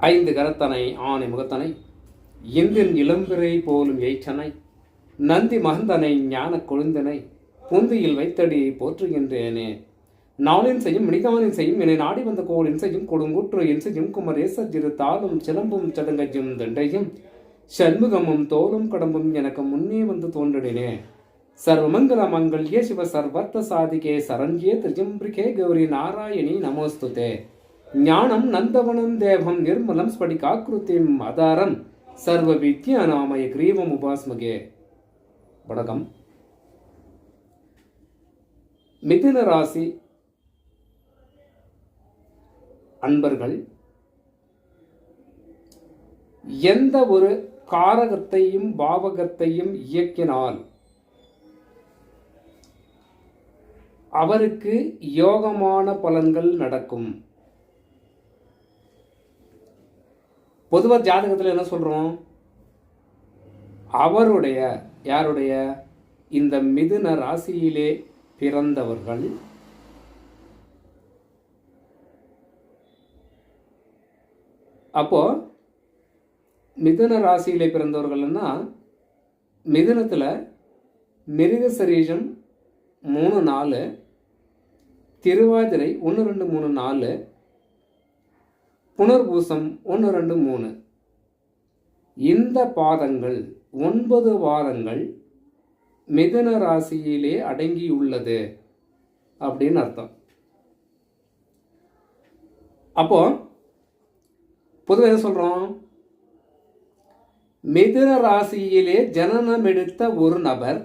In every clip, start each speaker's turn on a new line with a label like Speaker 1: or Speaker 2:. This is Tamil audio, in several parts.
Speaker 1: ஐந்து கரத்தனை ஆணை முகத்தனை இந்தின் இளம்பிறை போலும் எய்ச்சனை நந்தி மகந்தனை ஞான கொழுந்தனை புந்தியில் வைத்தடி போற்றுகின்றேனே. நாளின் செய்யும் மணிதானின் செய்யும் என்னை நாடி வந்த கோளின் செய்யும் கொடுங்குற்று என் செய்யும் குமரேச சிறு தாளும் சிலம்பும் சடங்கையும் தண்டையும் சண்முகமும் தோலும் கடம்பும் எனக்கு முன்னே வந்து தோன்றினே சர்வமங்கல மங்கள்யே சிவ சர்வர்த்த சாதிகே சரண்யே திரிஜம்பிரிகே கௌரி நாராயணி நமோஸ்துதே. ஞானம் நந்தவனம் தேவம் நிர்மலம் ஸ்படிகாக்கிருத்திம் ஆதாரம் சர்வ வித்யாநாமய கிரீவம் உபாஸ்மகே. வணக்கம். மிதுன ராசி அன்பர்கள் எந்த ஒரு காரகத்தையும் பாவகத்தையும் இயக்கினால் அவருக்கு யோகமான பலன்கள் நடக்கும். பொதுவாக ஜாதகத்தில் என்ன சொல்கிறோம் அவருடைய யாருடைய? இந்த மிதுன ராசியிலே பிறந்தவர்கள். அப்போ மிதுன ராசியிலே பிறந்தவர்கள்னா மிதுனத்தில் மிருகசரீஷம் மூணு நாலு திருவாதிரை ஒன்று ரெண்டு மூணு நாலு புனர்பூசம் ஒன்று ரெண்டு மூணு. இந்த பாதங்கள் ஒன்பது வாரங்கள் மிதுன ராசியிலே அடங்கியுள்ளது அப்படின்னு அர்த்தம். அப்போ பொதுவாக என்ன சொல்கிறோம் மிதுன ராசியிலே ஜனனம் எடுத்த ஒரு நபர்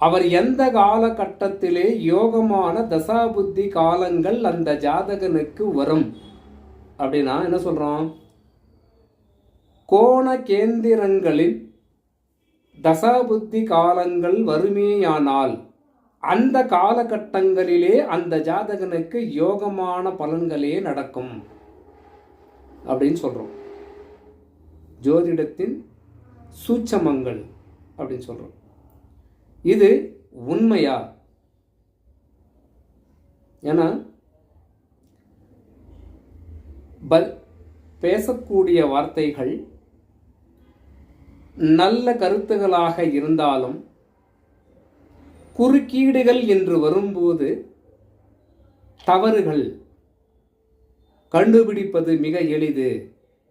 Speaker 1: அவர் எந்த காலகட்டத்திலே யோகமான தசாபுத்தி காலங்கள் அந்த ஜாதகனுக்கு வரும்? அப்படின்னா என்ன சொல்கிறோம் கோண கேந்திரங்களில் தசாபுத்தி காலங்கள் வறுமையானால் அந்த காலகட்டங்களிலே அந்த ஜாதகனுக்கு யோகமான பலன்களே நடக்கும் அப்படின்னு சொல்கிறோம் ஜோதிடத்தின் சூட்சமங்கள் அப்படின்னு சொல்கிறோம் இது உண்மையா? ஏன்னா பல் பேசக்கூடிய வார்த்தைகள் நல்ல கருத்துகளாக இருந்தாலும் குறுக்கீடுகள் என்று வரும்போது தவறுகள் கண்டுபிடிப்பது மிக எளிது.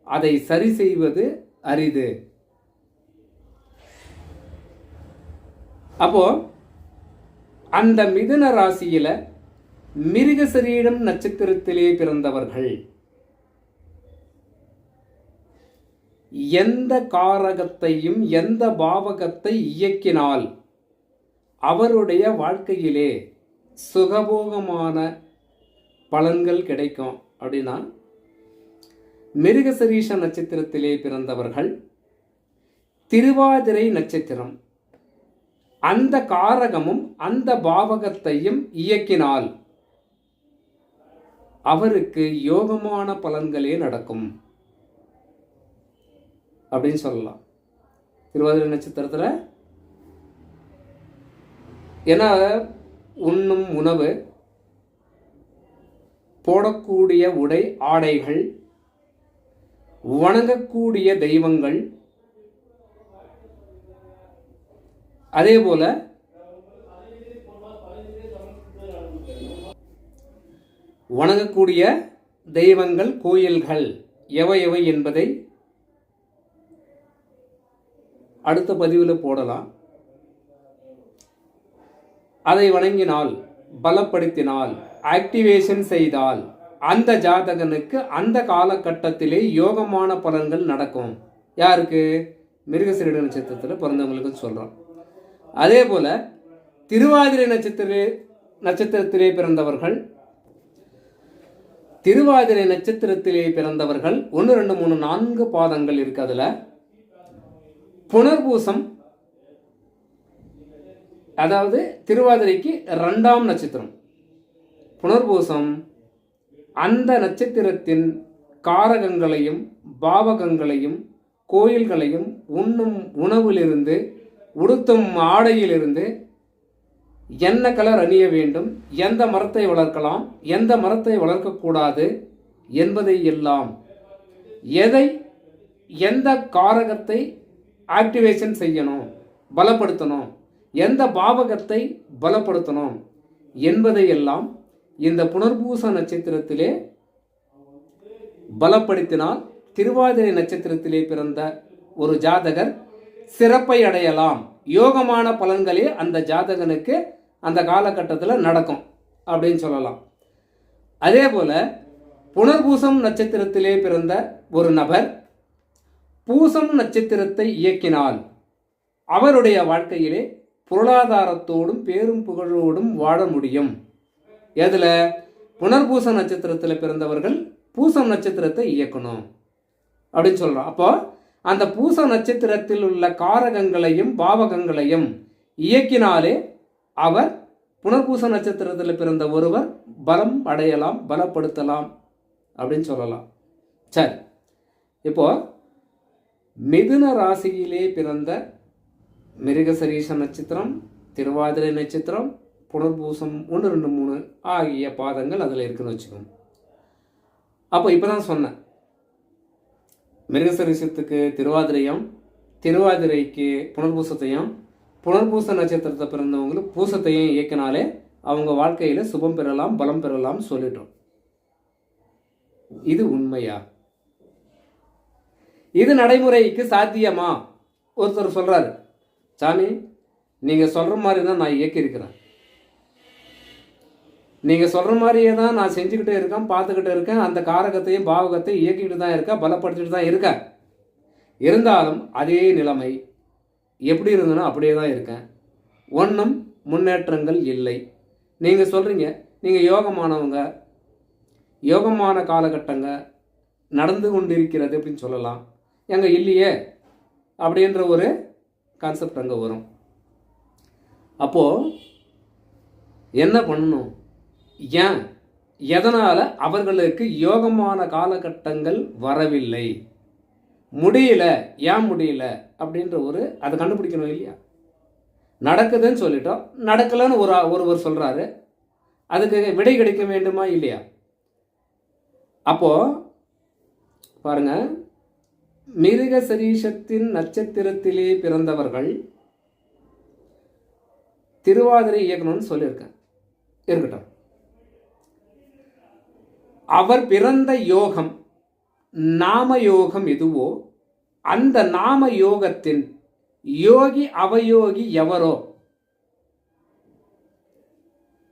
Speaker 1: அதை சரி செய்வது அரிது. அப்போ அந்த மிதுன ராசியில மிருகசரீடம் நட்சத்திரத்திலே பிறந்தவர்கள். எந்த காரகத்தையும் எந்த பாவகத்தை இயக்கினால் அவருடைய வாழ்க்கையிலே சுகபோகமான பலன்கள் கிடைக்கும் அப்படின்னா மிருகசரீஷ நட்சத்திரத்திலே பிறந்தவர்கள் திருவாதிரை நட்சத்திரம் அந்த காரகமும் அந்த பாவகத்தையும் இயக்கினால் அவருக்கு யோகமான பலன்களே நடக்கும். அப்படின்னு சொல்லலாம். திருவாதிரை நட்சத்திரத்தில் ஏன்னா உண்ணும் உணவு போடக்கூடிய உடை ஆடைகள் வணங்கக்கூடிய தெய்வங்கள் அதே போல வணங்கக்கூடிய தெய்வங்கள் கோயில்கள் எவை எவை என்பதை அடுத்த பதிவில் போடலாம். அதை வணங்கினால் பலப்படுத்தினால் ஆக்டிவேஷன் செய்தால் அந்த ஜாதகனுக்கு அந்த காலகட்டத்திலே யோகமான பலன்கள் நடக்கும். யாருக்கு? மிருகசிரீட நட்சத்திரத்தில் பிறந்தவங்களுக்கு சொல்கிறோம் அதே போல் திருவாதிரை நட்சத்திர நட்சத்திரத்திலே பிறந்தவர்கள் திருவாதிரை நட்சத்திரத்திலே பிறந்தவர்கள் ஒன்று ரெண்டு மூணு நான்கு பாதங்கள் இருக்கு அதில். புனர்பூசம் அதாவது திருவாதிரைக்கு ரெண்டாம் நட்சத்திரம். புனர்பூசம் அந்த நட்சத்திரத்தின் காரகங்களையும் பாவகங்களையும் கோயில்களையும் உண்ணும் உணவிலிருந்து உடுத்தும் ஆடையிலிருந்து என்ன கலர் அணிய வேண்டும் எந்த மரத்தை வளர்க்கலாம் எந்த மரத்தை வளர்க்கக்கூடாது என்பதை எல்லாம் எதை எந்த காரகத்தை ஆக்டிவேஷன் செய்யணும் பலப்படுத்தணும். எந்த பாவகத்தை பலப்படுத்தணும் என்பதையெல்லாம் இந்த புனர்பூச நட்சத்திரத்திலே பலப்படுத்தினால் திருவாதிரை நட்சத்திரத்திலே பிறந்த ஒரு ஜாதகர் சிறப்பை அடையலாம். யோகமான பலன்களே அந்த ஜாதகனுக்கு அந்த காலகட்டத்தில் நடக்கும் அப்படின்னு சொல்லலாம். அதே போல புனர்பூசம் நட்சத்திரத்திலே பிறந்த ஒரு நபர் பூசம் நட்சத்திரத்தை இயக்கினால் அவருடைய வாழ்க்கையிலே பொருளாதாரத்தோடும் பேரும் புகழோடும் வாழ முடியும். எதில்? புனர்பூச நட்சத்திரத்தில் பிறந்தவர்கள் பூசம் நட்சத்திரத்தை இயக்கணும். அப்படின்னு சொல்கிறோம் அப்போ அந்த பூச நட்சத்திரத்தில் உள்ள காரகங்களையும் பாவகங்களையும் இயக்கினாலே அவர் புனர்பூச நட்சத்திரத்தில் பிறந்த ஒருவர் பலம் அடையலாம் பலப்படுத்தலாம் அப்படின்னு சொல்லலாம். சரி. இப்போது மிதுன ராசியிலே பிறந்த மிருகசரீச நட்சத்திரம் திருவாதிரை நட்சத்திரம் புனர்பூசம் ஒன்று ரெண்டு மூணு ஆகிய பாதங்கள் அதில் இருக்குன்னு வச்சுக்கோங்க. அப்போ இப்போ தான் சொன்னேன். மிருகசரீசத்துக்கு திருவாதிரையும் திருவாதிரைக்கு புனர்பூசத்தையும் புனர்பூச நட்சத்திரத்தை பிறந்தவங்களுக்கு பூசத்தையும் இயக்கினாலே அவங்க வாழ்க்கையில் சுபம் பெறலாம் பலம் பெறலாம் சொல்லிட்டோம். இது உண்மையா? இது நடைமுறைக்கு சாத்தியமா? ஒருத்தர் சொல்றாரு சாமி நீங்க சொல்ற மாதிரி தான் நான் இயக்கியிருக்கிறேன். நீங்க சொல்ற மாதிரியே தான் நான் செஞ்சுக்கிட்டே இருக்கேன் பார்த்துக்கிட்டே இருக்கேன். அந்த காரகத்தையும் பாவகத்தையும் இயக்கிக்கிட்டு தான் இருக்கேன் பலப்படுத்திட்டு தான் இருக்கேன். இருந்தாலும் அதே நிலைமை எப்படி இருந்தனோ அப்படியே தான் இருக்கேன். ஒன்றும் முன்னேற்றங்கள் இல்லை. நீங்கள் சொல்கிறீங்க நீங்கள் யோகமானவங்க யோகமான காலகட்டங்க நடந்து கொண்டிருக்கிறது அப்படின்னு சொல்லலாம். எங்கே இல்லையே அப்படின்ற ஒரு கான்செப்ட் அங்கே வரும். அப்போது என்ன பண்ணணும்? ஏன்? எதனால் அவர்களுக்கு யோகமான காலகட்டங்கள் வரவில்லை? முடியல ஏன் முடியல? அப்படின்ற ஒரு அதை கண்டுபிடிக்கணும் இல்லையா? நடக்குதுன்னு சொல்லிட்டோம். நடக்கலைன்னு ஒரு ஒருவர் சொல்கிறாரு அதுக்கு விடை கிடைக்க வேண்டுமா இல்லையா? அப்போது பாருங்க. மிருக சரீஷத்தின் நட்சத்திரத்திலே பிறந்தவர்கள் திருவாதிரை இயக்கணும்னு சொல்லியிருக்கேன் இருக்கட்டும். அவர் பிறந்த யோகம் நாம யோகம் எதுவோ அந்த நாம யோகத்தின் யோகி அவயோகி எவரோ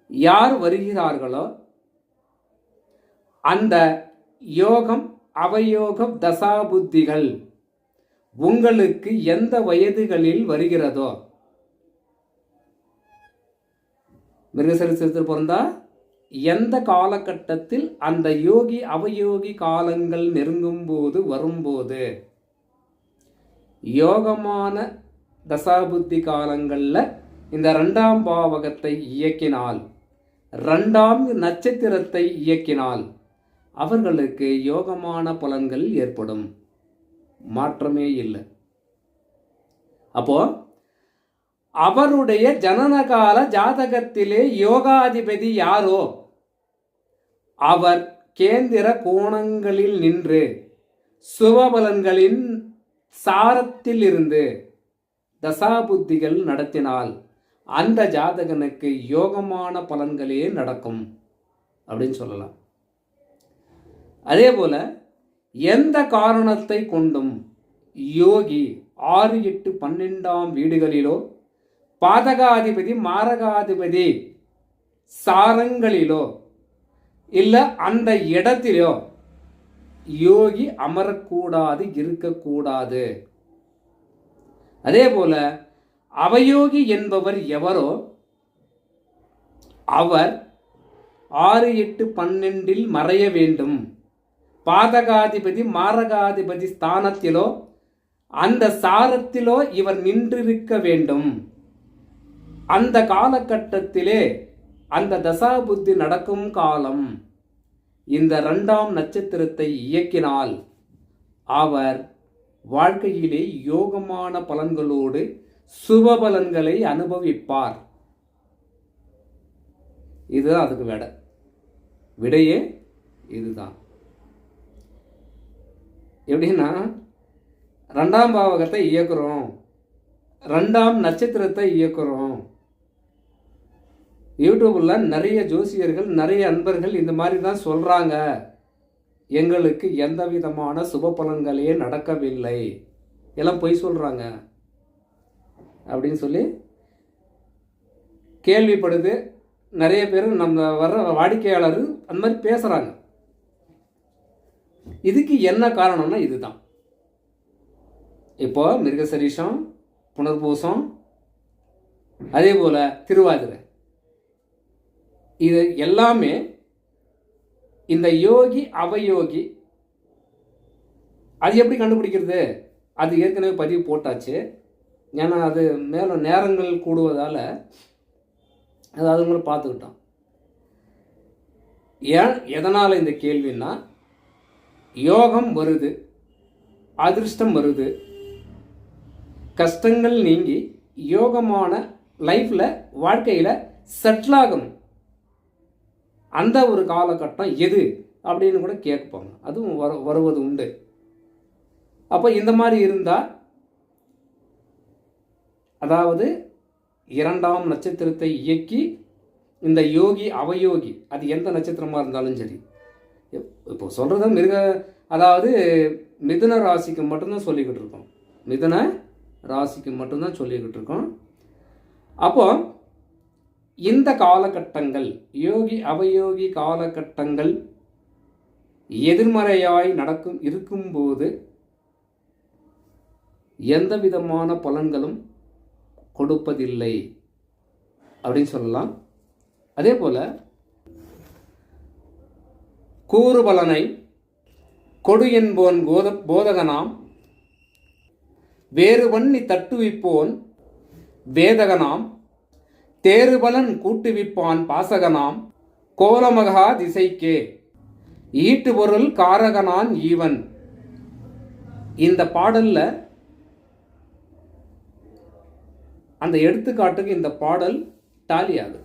Speaker 1: யார் வருகிறார்களோ அந்த யோகம் அவயோகம் தசாபுத்திகள் உங்களுக்கு எந்த வயதுகளில் வருகிறதோ? மிருகசரிசத்தில் பிறந்தா? எந்த காலகட்டத்தில் அந்த யோகி அவயோகி காலங்கள் நெருங்கும் போது வரும்போது? யோகமான தசாபுத்தி காலங்களில் இந்த ரெண்டாம் பாவகத்தை இயக்கினால் ரெண்டாம் நட்சத்திரத்தை இயக்கினால் அவர்களுக்கு யோகமான பலன்கள் ஏற்படும். மாற்றமே இல்லை. அப்போ அவருடைய ஜனனகால ஜாதகத்திலே யோகாதிபதி யாரோ? அவர் கேந்திர கோணங்களில் நின்று சுபபலன்களின் சாரத்தில் இருந்து தசாபுத்திகள் நடத்தினால் அந்த ஜாதகனுக்கு யோகமான பலன்களே நடக்கும். அப்படின்னு சொல்லலாம். அதே போல் எந்த காரணத்தை கொண்டும் யோகி ஆறு எட்டு பன்னெண்டாம் வீடுகளிலோ பாதகாதிபதி மாரகாதிபதி சாரங்களிலோ இல்லை அந்த இடத்திலோ யோகி அமரக்கூடாது இருக்கக்கூடாது. அதே போல அவயோகி என்பவர் எவரோ அவர் ஆறு எட்டு பன்னெண்டில் மறைய வேண்டும். பாதகாதிபதி மாரகாதிபதி ஸ்தானத்திலோ அந்த சாரத்திலோ இவர் நின்றிருக்க வேண்டும். அந்த காலகட்டத்திலே அந்த தசாபுத்தி நடக்கும் காலம். இந்த ரெண்டாம் நட்சத்திரத்தை இயக்கினால் அவர் வாழ்க்கையிலே யோகமான பலன்களோடு சுப பலன்களை அனுபவிப்பார். இதுதான் அதுக்கு விட விடையே இதுதான். எப்படின்னா ரெண்டாம் பாவகத்தை இயக்குறோம். ரெண்டாம் நட்சத்திரத்தை இயக்குறோம். யூடியூப்பில் நிறைய ஜோசியர்கள் நிறைய அன்பர்கள் இந்த மாதிரி தான் சொல்கிறாங்க எங்களுக்கு எந்த விதமான சுப பலன்களே நடக்கவில்லை. எல்லாம் பொய் சொல்கிறாங்க அப்படின்னு சொல்லி கேள்விப்படுது. நிறைய பேர் நம்ம வர்ற வாடிக்கையாளர் அந்த மாதிரி பேசுகிறாங்க இதுக்கு என்ன காரணம்னா இதுதான். இப்போ மிருகசரீஷம் புனர்பூசம் அதே போல் திருவாதிரை. இது எல்லாமே இந்த யோகி அவயோகி அது எப்படி கண்டுபிடிக்கிறது? அது ஏற்கனவே பதிவு போட்டாச்சு. ஏன்னா அது மேலே நேரங்கள் கூடுவதால் அது அதுங்களை பார்த்துக்கிட்டோம். ஏன் எதனால் இந்த கேள்வின்னா யோகம் வருது அதிர்ஷ்டம் வருது. கஷ்டங்கள் நீங்கி யோகமான லைஃப்பில் வாழ்க்கையில் செட்டில் ஆகணும் அந்த ஒரு காலகட்டம் எது அப்படின்னு கூட கேட்பாங்க. அதுவும் வர வருவது உண்டு. அப்போ இந்த மாதிரி இருந்தால் அதாவது இரண்டாம் நட்சத்திரத்தை இயக்கி இந்த யோகி அவயோகி அது எந்த நட்சத்திரமாக இருந்தாலும் சரி இப்போ சொல்கிறது மிருக அதாவது மிதுன ராசிக்கு மட்டும்தான் சொல்லிக்கிட்டு இருக்கோம். மிதுன ராசிக்கு மட்டும்தான் சொல்லிக்கிட்டு இருக்கோம். அப்போ இந்த காலகட்டங்கள் யோகி அவயோகி காலகட்டங்கள் எதிர்மறையாய் நடக்கும் இருக்கும்போது எந்த விதமான பலன்களும் கொடுப்பதில்லை. அப்படின்னு சொல்லலாம். அதே போல் கூறுபலனை கொடு என்போன் போத போதகனாம். வேறுபண்ணி தட்டுவிப்போன் வேதகனாம். தேறுபலன் கூட்டுவிப்பான் பாசகனாம். கோலமகா திசைக்கே. ஈட்டு பொருள் காரகனான் ஈவன். இந்த பாடலில் அந்த எடுத்துக்காட்டுக்கு இந்த பாடல் டாலி ஆகுது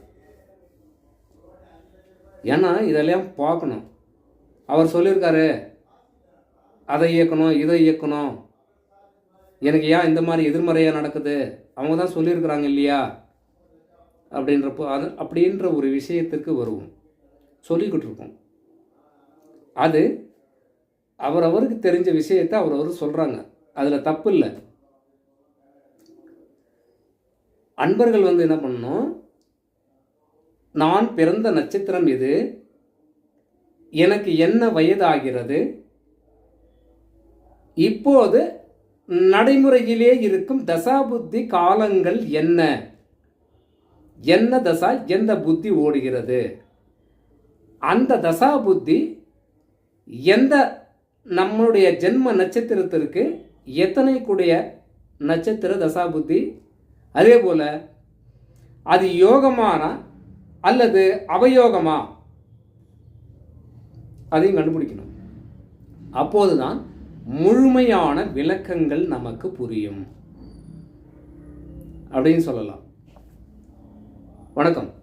Speaker 1: ஏன்னா இதெல்லாம் பார்க்கணும். அவர் சொல்லியிருக்காரு அதை இயக்கணும் இதை இயக்கணும். எனக்கு ஏன் இந்த மாதிரி எதிர்மறையாக நடக்குது? அவங்க தான் சொல்லியிருக்கிறாங்க இல்லையா? அப்படின்றப்போ அது அப்படின்ற ஒரு விஷயத்திற்கு வருவோம். சொல்லிக்கிட்டு இருக்கோம். அது அவரவருக்கு தெரிஞ்ச விஷயத்தை அவரவர் சொல்கிறாங்க அதில் தப்பு இல்லை. அன்பர்கள் வந்து என்ன பண்ணணும்? நான் பிறந்த நட்சத்திரம் எது? எனக்கு என்ன வயதாகிறது? இப்போது நடைமுறையிலே இருக்கும் தசாபுத்தி காலங்கள் என்ன? என்ன தசா எந்த புத்தி ஓடுகிறது? அந்த தசா புத்தி எந்த நம்மளுடைய ஜென்ம நட்சத்திரத்திற்கு எத்தனை கூடிய நட்சத்திர தசா புத்தி அதே போல் அது யோகமான அல்லது அவயோகமா? அதையும் கண்டுபிடிக்கணும். அப்போது தான் முழுமையான விளக்கங்கள் நமக்கு புரியும். அப்படின்னு சொல்லலாம். வணக்கம்.